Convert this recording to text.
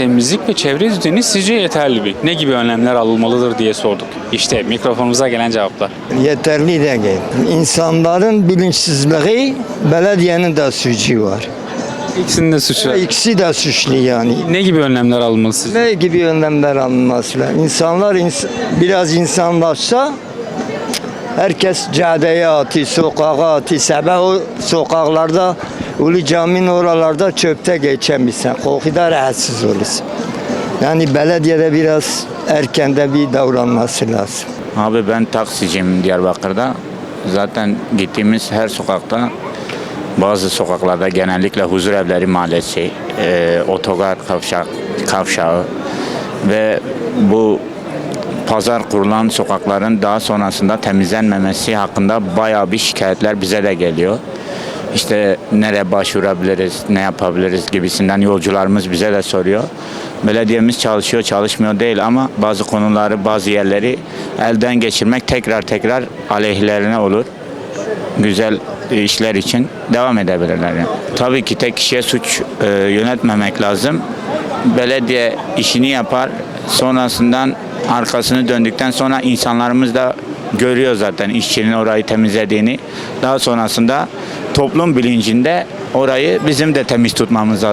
Temizlik ve çevre düzeni sizce yeterli mi? Ne gibi önlemler alınmalıdır diye sorduk. İşte mikrofonumuza gelen cevaplar. Yeterli değil. İnsanların bilinçsizliği belediyenin de suçu var. İkisinin de suçu. var. İkisi de suçlu yani. Ne gibi önlemler alınmalı sizce? Ne gibi önlemler alınması lazım? İnsanlar ins- biraz insanlaşsa herkes caddeye atı, sokağa atı. Sabah o sokaklarda Ulu Cami'nin oralarda çöpte geçemişsin. Kokuda rahatsız olursun. Yani belediyede biraz erkende bir davranması lazım. Abi ben taksiciyim Diyarbakır'da. Zaten gittiğimiz her sokakta bazı sokaklarda genellikle huzur evleri mahallesi, e, otogar kavşak, kavşağı ve bu pazar kurulan sokakların daha sonrasında temizlenmemesi hakkında bayağı bir şikayetler bize de geliyor. İşte nereye başvurabiliriz, ne yapabiliriz gibisinden yolcularımız bize de soruyor. Belediyemiz çalışıyor, çalışmıyor değil ama bazı konuları, bazı yerleri elden geçirmek tekrar tekrar aleyhlerine olur. Güzel işler için devam edebilirler. Yani. Tabii ki tek kişiye suç e, yönetmemek lazım. Belediye işini yapar, sonrasından arkasını döndükten sonra insanlarımız da görüyor zaten işçinin orayı temizlediğini. Daha sonrasında toplum bilincinde orayı bizim de temiz tutmamız lazım.